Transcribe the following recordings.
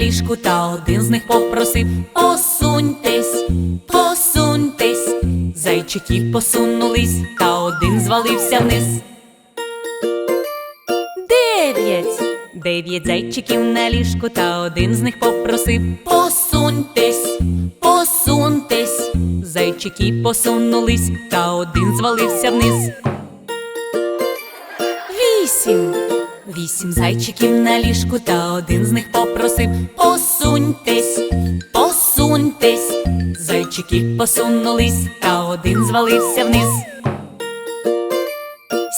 ліжку, та один з них попросив Посуньтесь, посуньтесь. Зайчики посунулись, та один звалився вниз. Дев'ять. Дев'ять зайчиків на ліжку, та один з них попросив Посуньтесь, посуньтесь. Зайчики посунулись, та один звалився вниз. Вісім. Вісім зайчиків на ліжку, та один з них попросив Посуньтесь, посуньтесь. Зайчики посунулись, та один звалився вниз.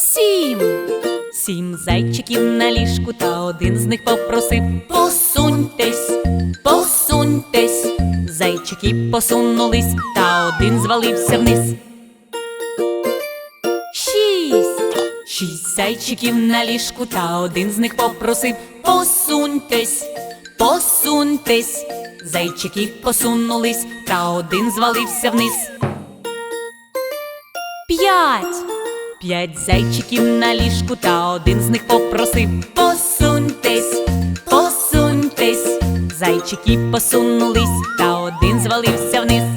Сім. Сім зайчиків на ліжку, та один з них попросив Посуньтесь, посуньтесь. Зайчики посунулись, та один звалився вниз. Шість. Зайчиків на ліжку, та один з них попросив Посуньтесь, посуньтесь. Зайчики посунулись, та один звалився вниз. П'ять. П'ять зайчиків на ліжку, та один з них попросив Посуньтесь, посуньтесь. Зайчики посунулись, та один звалився вниз.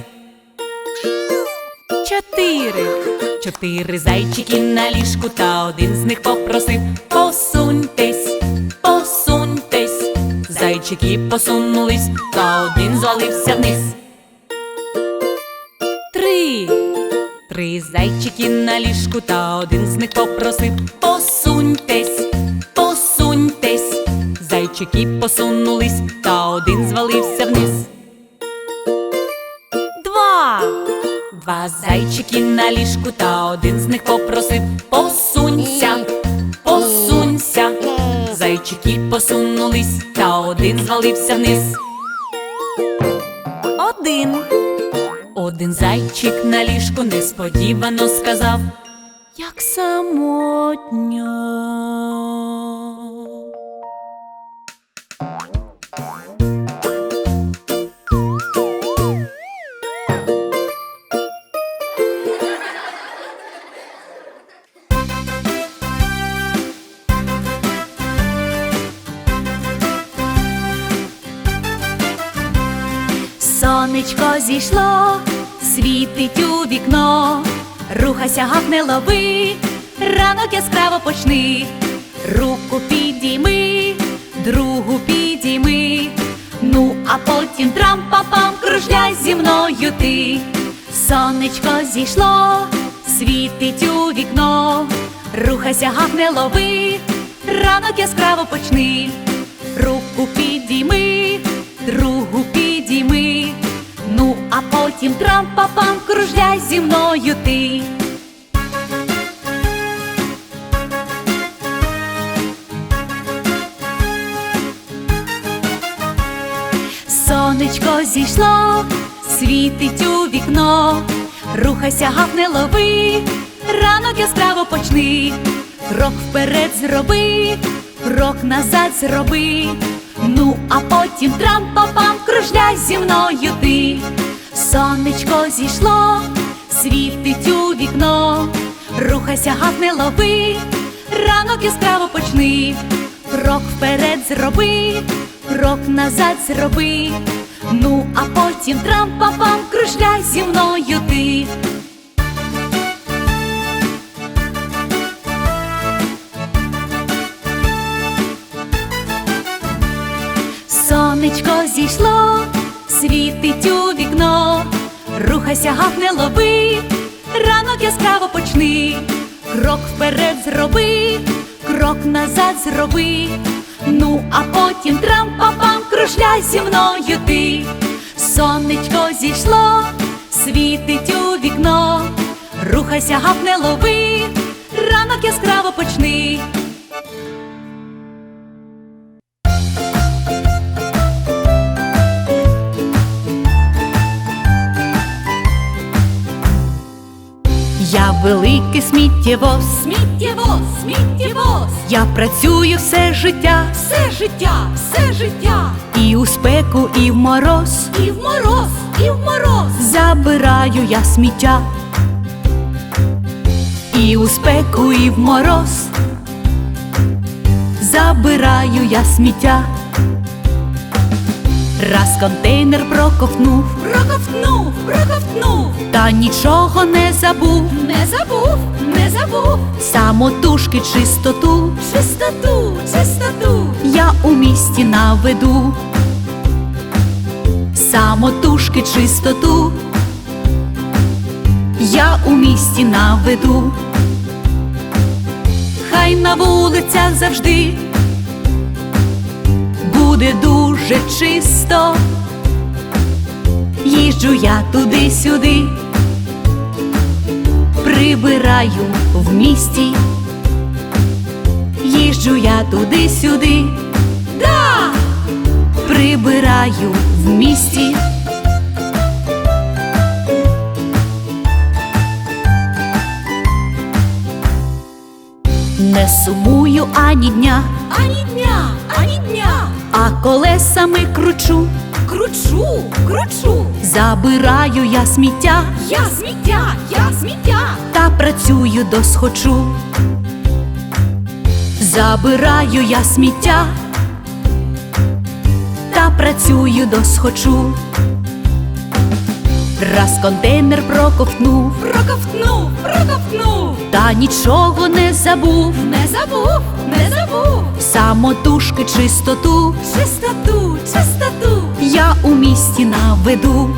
Чотири. Чотири зайчики на ліжку, та один з них попросив Посуньтесь, посуньтесь. Зайчики посунулись, та один звалився вниз. Три. Три зайчики на ліжку, та один з них попросив Посуньтесь, посуньтесь. Зайчики посунулись, та один звалився вниз. Два зайчики на ліжку, та один з них попросив Посунься, посунься. Зайчики посунулись, та один звалився вниз. Один. Один зайчик на ліжку несподівано сказав, як самотньо. Сонечко зійшло, світить у вікно, рухайся, гавне лови, ранок яскраво почни, руку підійми, другу підійми, ну а потім трам-па-пам кружляй зі мною ти. Сонечко зійшло, світить у вікно, рухайся, гавне лови, ранок яскраво почни, руку підійми, другу підійми. А потім трам-па-пам кружляй зі мною ти. Сонечко зійшло, світить у вікно, рухайся, гав не лови, ранок яскраво почни, крок вперед зроби, крок назад зроби. Ну, а потім трам-па-пам кружляй зі мною ти. Сонечко зійшло, світить у вікно, рухайся, гав не лови, ранок яскраво почни, крок вперед зроби, крок назад зроби. Ну, а потім трам-па-пам кружляй зі мною ти. Сонечко зійшло, світить у вікно, рухайся, гав не лови, ранок яскраво почни, крок вперед зроби, крок назад зроби. Ну, а потім трам-па-пам кружляй зі мною ти. Сонечко зійшло, світить у вікно, рухайся, гав не лови, ранок яскраво почни. Я великий сміттєвоз, Сміттєвоз, сміттєвоз, я працюю все життя, все життя, все життя, і у спеку, і в мороз. і в мороз, і в мороз, Забираю я сміття. І у спеку, і в мороз. Забираю я сміття. Раз контейнер проковтнув, Проковтнув, проковтнув, та нічого не забув. не забув, не забув. Самотужки чистоту Чистоту, чистоту. я у місті наведу. Самотужки чистоту я у місті наведу. Хай на вулицях завжди буде дуже чисто. Їжджу я туди-сюди, прибираю в місті. Їжджу я туди-сюди, да! прибираю в місті. Не сумую ані дня, Ані дня, ані дня. А колесами кручу, Кручу, кручу. забираю я сміття Я сміття, я сміття. та працюю досхочу. Забираю я сміття та працюю досхочу. Раз контейнер проковтнув, Проковтнув, проковтнув. та нічого не забув. Не забув, не забув. Самотужки чистоту Чистоту, чистоту. я у місті наведу.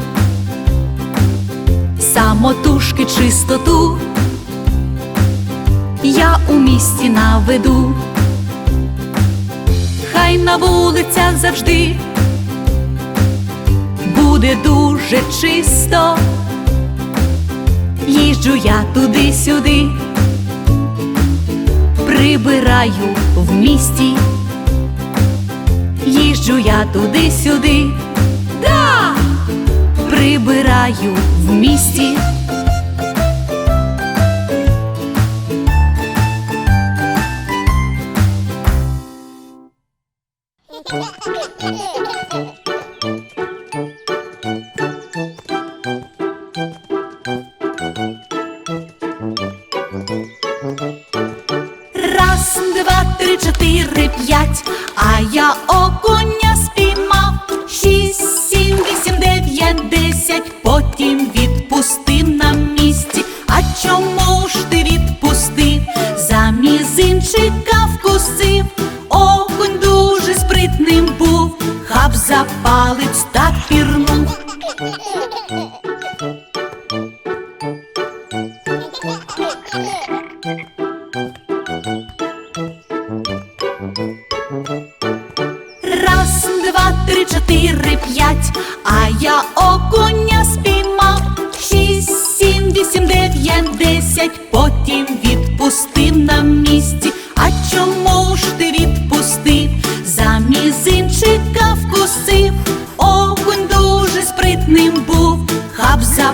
Самотужки чистоту я у місті наведу. Хай на вулицях завжди буде дуже чисто. Їжджу я туди-сюди, прибираю в місті. Їжджу я туди-сюди, да! прибираю в місті. Дев'ять, десять, потім відпустив на місці. А чому ж ти відпустив? За мізинчика вкусив. Окунь дуже спритним був, хаб за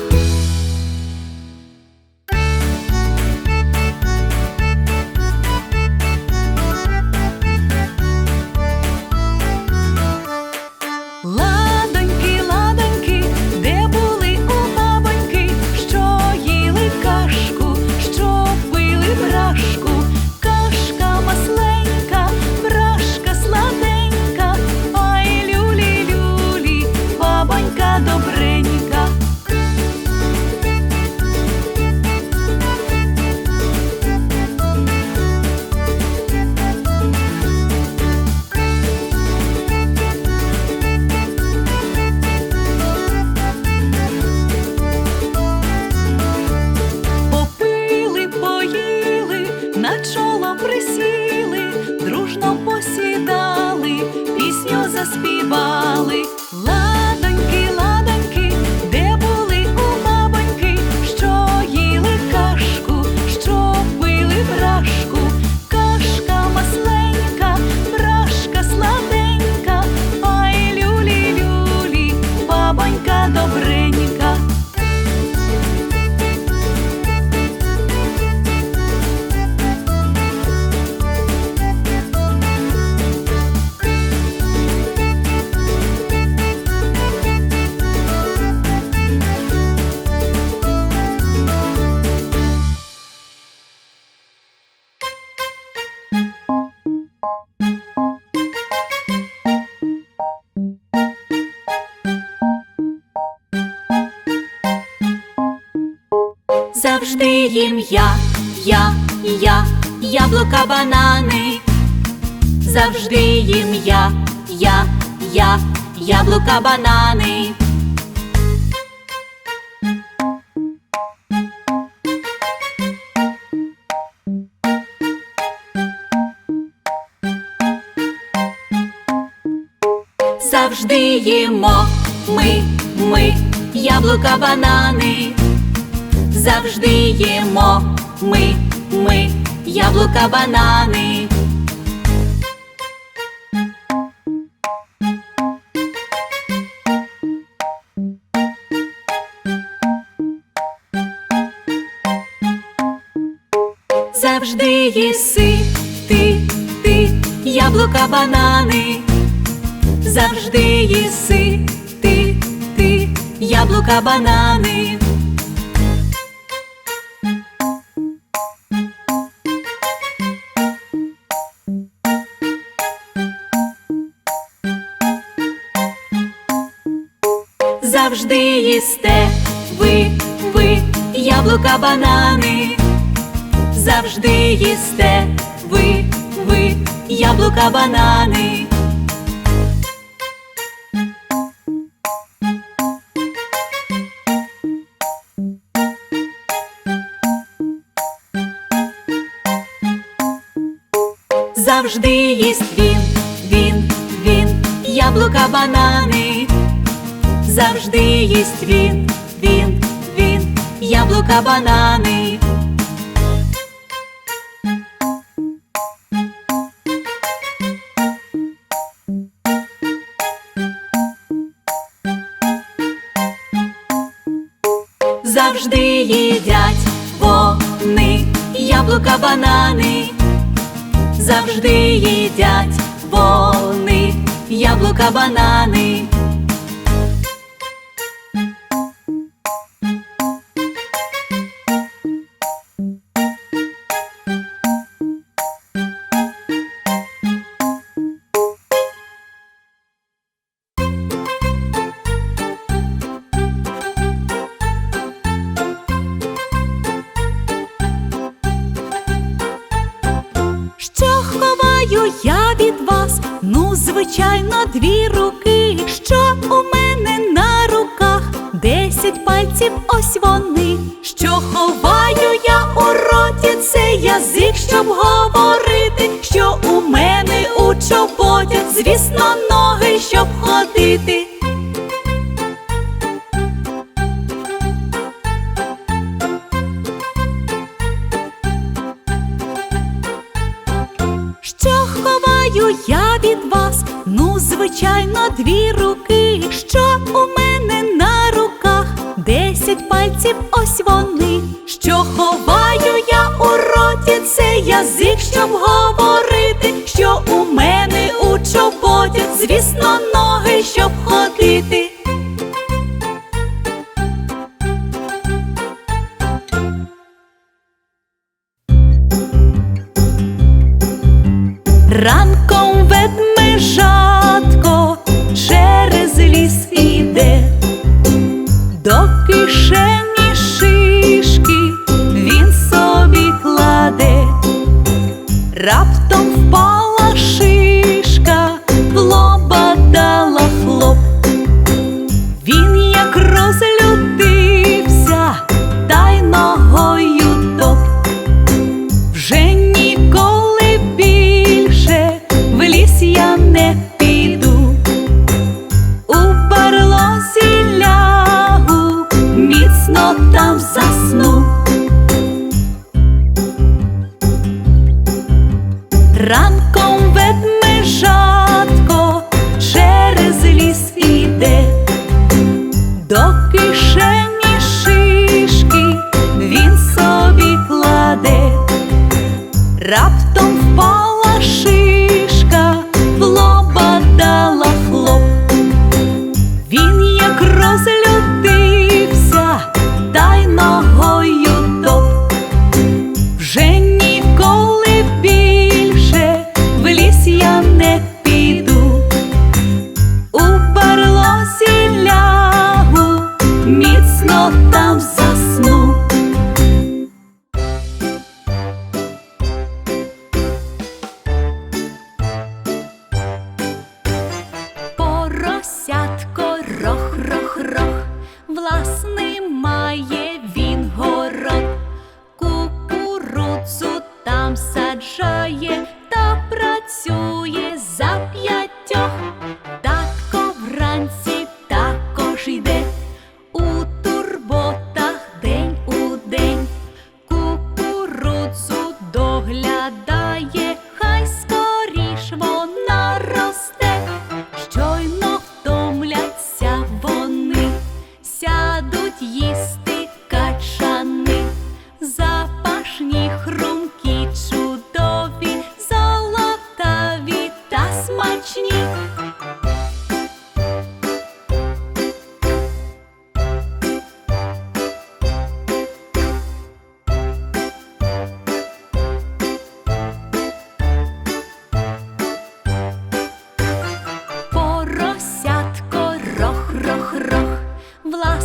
Завжди їм я, я, я, яблука, банани. Завжди їм я, я, я, яблука, банани. Завжди їмо ми, ми, яблука, банани. Завжди їмо ми, ми, яблука, банани. Завжди їси ти, ти, яблука, банани. Завжди їси ти, ти, яблука, банани. завжди їсть він, він, він, яблука, банани, завжди їсть він, він, він, яблука, банани. Завжди їдять вони, яблука, банани. завжди їдять вони яблука, банани. звичайно, двіру. ранком ведмежатко через ліс іде.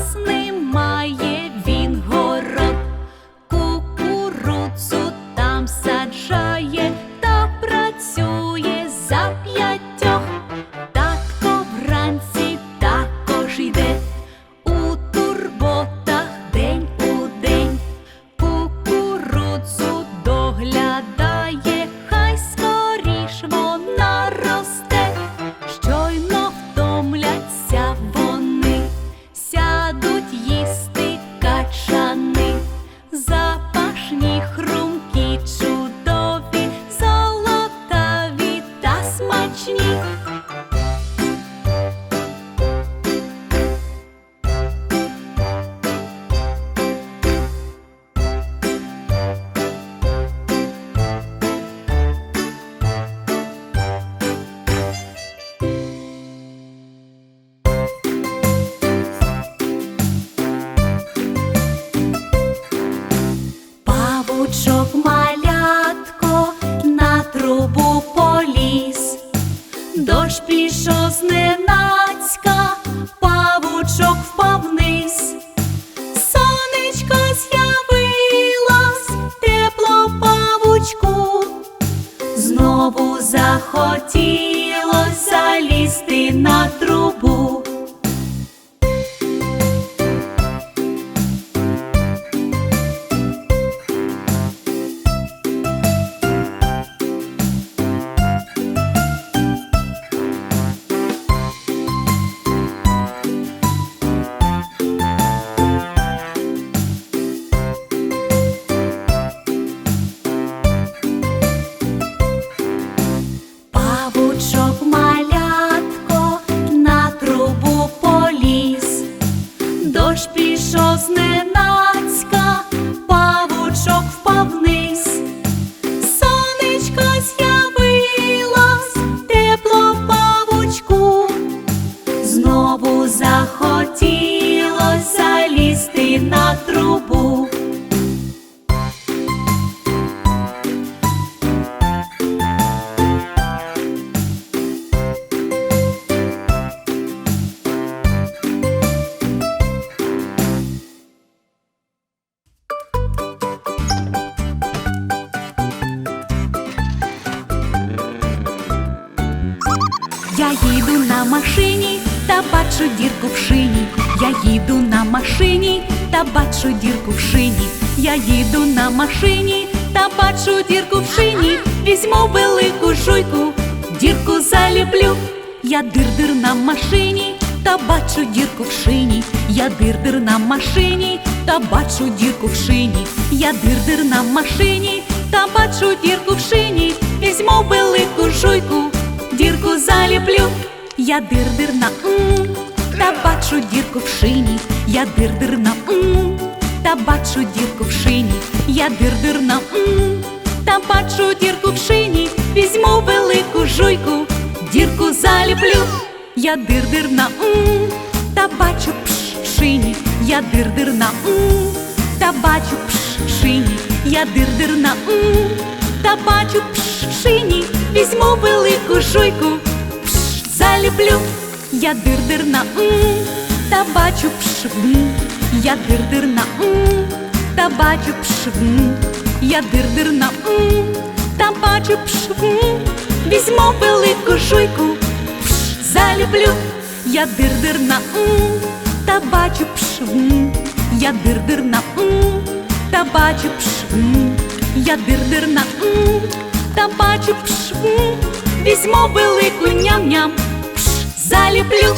listening. Їду на машині та бачу дірку в шині. Я їду на машині та бачу дірку в шині. Візьму велику жуйку, дірку заліплю. Я дир-дир на машині та бачу дірку в шині. Я дир-дир на машині та бачу дірку в шині. Я дир-дир на машині та бачу дірку в шині. Візьму велику жуйку дірку заліплю, я дир-дир на м, та бачу дірку в шині, я дир-дир на м, та бачу дірку в шині, я дир-дир на м, та бачу дірку в шині, візьму велику жуйку, дірку заліплю, я дир-дир на м, та бачу пш в шині, я дир-дир на м, та бачу пш в шині, я дир-дир на м, та бачу пш в шині, візьму велику жуйку, пш, заліплю, я дир-дир на м, та бачу пш я дир-дир на м, та бачу пш я дир-дир на м, та бачу пш візьму велику жуйку, пш, заліплю, я дир-дир на м, та бачу пш я дир-дир на м, та бачу пш я дир-дир на м, та бачу пш візьму велику ням-ням, заліплю.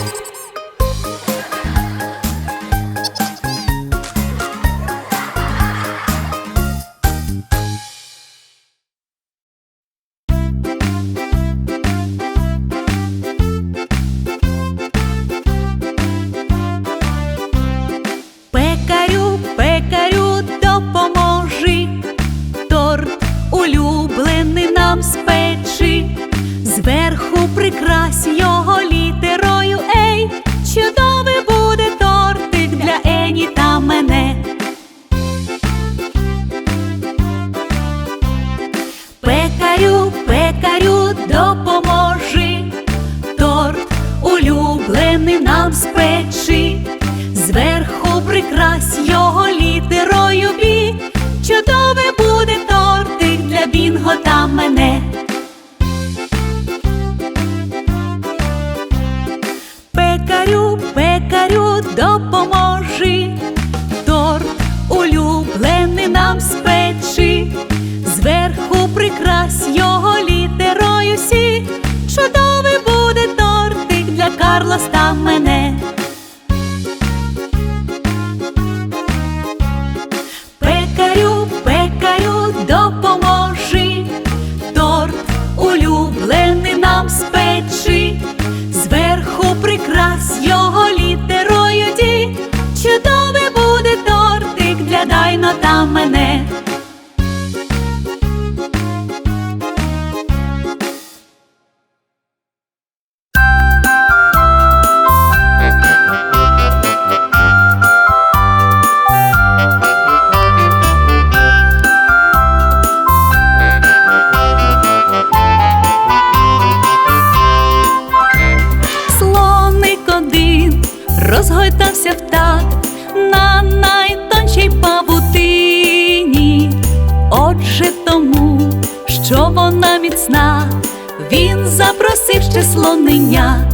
Слонення.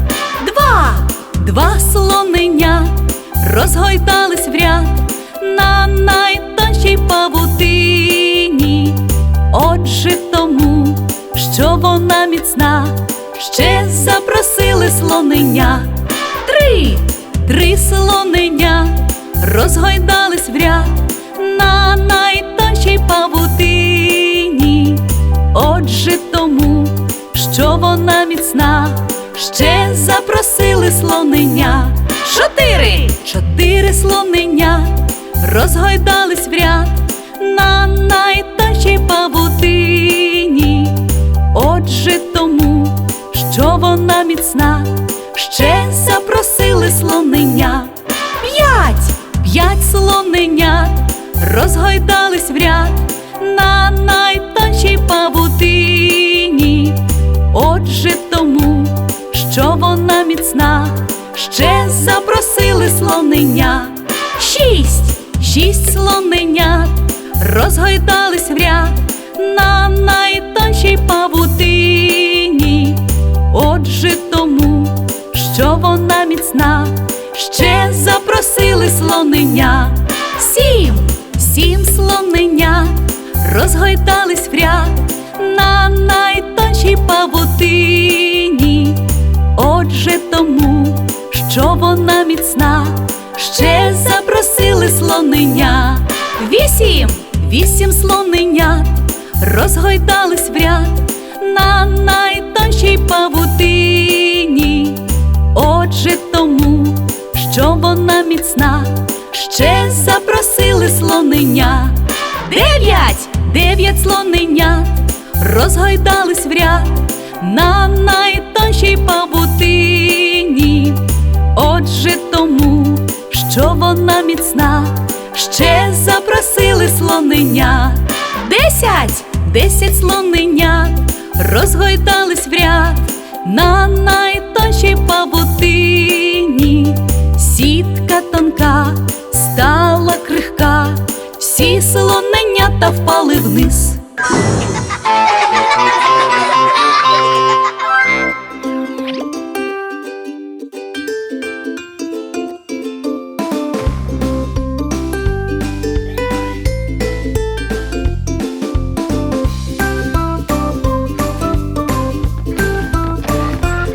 Два, два слонення розгойдались в ряд на найтоншій павутині. Отже, тому, що вона міцна, ще запросили слонення. Три, три слонення розгойдались в ряд на найтоншій павутині. Отже, тому, що вона міцна, ще запросили слонення. Чотири, чотири слонення розгойдались в ряд на найтоншій павутині. Отже, тому, що вона міцна, ще запросили слонення. П'ять, п'ять слоненят розгойдались в ряд на найтоншій слонення. Шість, шість слоненят розгойдались в ряд на найтоншій павутині. Отже, тому, що вона міцна, ще запросили слонення. Сім, сім слоненят розгойдались в ряд на найтоншій павутині. Отже, тому, що вона міцна, ще запросили слонення. Вісім, вісім слоненят розгойдались в ряд на найтоншій павутині. Отже, тому, що вона міцна, ще запросили слонення. Дев'ять, дев'ять слоненят розгойдались в ряд на найтоншій павутині. Отже, тому, що вона міцна, ще запросили слонення. Десять, десять слоненят розгойдались в ряд на найтоншій павутині. Сітка тонка стала крихка, всі слоненята впали вниз.